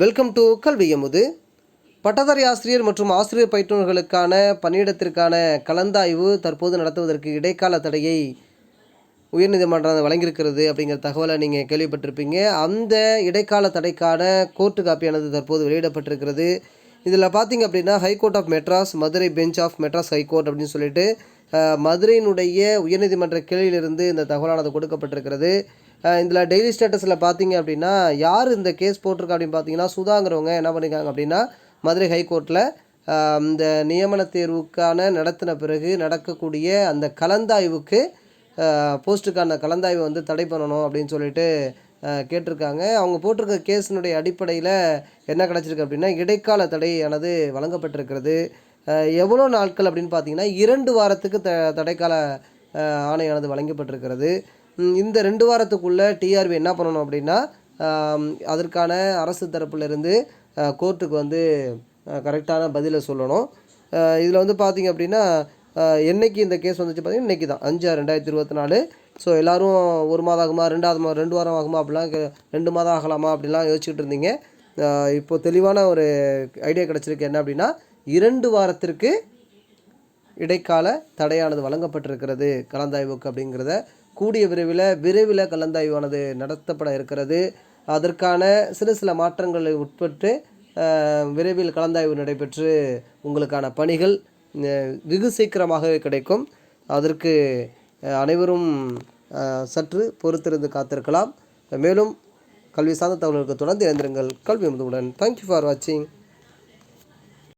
Welcome to கல்வி எமுது. பட்டதாரி ஆசிரியர் மற்றும் ஆசிரியர் பயிற்றுனர்களுக்கான பணியிடத்திற்கான கலந்தாய்வு தற்போது நடத்துவதற்கு இடைக்கால தடையை உயர்நீதிமன்றம் வழங்கியிருக்கிறது அப்படிங்கிற தகவலை நீங்கள் கேள்விப்பட்டிருப்பீங்க. அந்த இடைக்கால தடைக்கான கோர்ட்டு காப்பியானது தற்போது வெளியிடப்பட்டிருக்கிறது. இதில் பார்த்தீங்க அப்படின்னா high court of Madras Madurai bench of Madras high court அப்படின்னு சொல்லிட்டு மதுரையினுடைய உயர்நீதிமன்ற கிளையிலிருந்து இந்த தகவலானது கொடுக்கப்பட்டிருக்கிறது. இதில் டெய்லி ஸ்டேட்டஸில் பார்த்தீங்க அப்படின்னா யார் இந்த கேஸ் போட்டிருக்கா அப்படின்னு பார்த்தீங்கன்னா சுதாங்கிறவங்க என்ன பண்ணியிருக்காங்க அப்படின்னா மதுரை ஹைகோர்ட்டில் இந்த நியமன தேர்வுக்கான நடத்தின பிறகு நடக்கக்கூடிய அந்த கலந்தாய்வுக்கு போஸ்ட்டுக்கான கலந்தாய்வை வந்து தடை பண்ணணும் அப்படின்னு சொல்லிட்டு கேட்டிருக்காங்க. அவங்க போட்டிருக்க கேஸினுடைய அடிப்படையில் என்ன கிடச்சிருக்கு அப்படின்னா இடைக்கால தடையானது வழங்கப்பட்டிருக்கிறது. எவ்வளோ நாட்கள் அப்படின்னு பார்த்தீங்கன்னா இரண்டு வாரத்துக்கு த தடைக்கால ஆணையானது வழங்கப்பட்டிருக்கிறது. இந்த ரெண்டு வாரத்துக்குள்ளே டிஆர்பி என்ன பண்ணணும் அப்படின்னா அதற்கான அரசு தரப்புலேருந்து கோர்ட்டுக்கு வந்து கரெக்டான பதிலை சொல்லணும். இதில் வந்து பார்த்தீங்க அப்படின்னா என்றைக்கு என்னைக்கு இந்த கேஸ் வந்துச்சு பார்த்தீங்கன்னா இன்றைக்கி தான். அஞ்சு ரெண்டாயிரத்தி இருபத்தி நாலு. ஸோ எல்லோரும் ஒரு மாதம் ஆகுமா ரெண்டாவது மா ரெண்டு வாரம் ஆகுமா அப்படிலாம் ரெண்டு மாதம் ஆகலாமா அப்படிலாம் யோசிச்சுட்டு இருந்தீங்க. இப்போது இப்போ தெளிவான ஒரு ஐடியா கிடச்சிருக்கு. என்ன அப்படின்னா இரண்டு வாரத்திற்கு இடைக்கால தடையானது வழங்கப்பட்டிருக்கிறது கலந்தாய்வுக்கு அப்படிங்கிறத கூடிய விரைவில் விரைவில் கலந்தாய்வானது நடத்தப்பட இருக்கிறது. அதற்கான சில சில மாற்றங்களை உட்பட்டு விரைவில் கலந்தாய்வு நடைபெற்று உங்களுக்கான பணிகள் வெகு சீக்கிரமாகவே கிடைக்கும். அதற்கு அனைவரும் சற்று பொறுத்திருந்து காத்திருக்கலாம். மேலும் கல்வி சார்ந்த தகவல்களுக்கு தொடர்ந்து இணைந்திருங்கள். கல்வி முதலுடன் தேங்க்யூ ஃபார் வாட்சிங்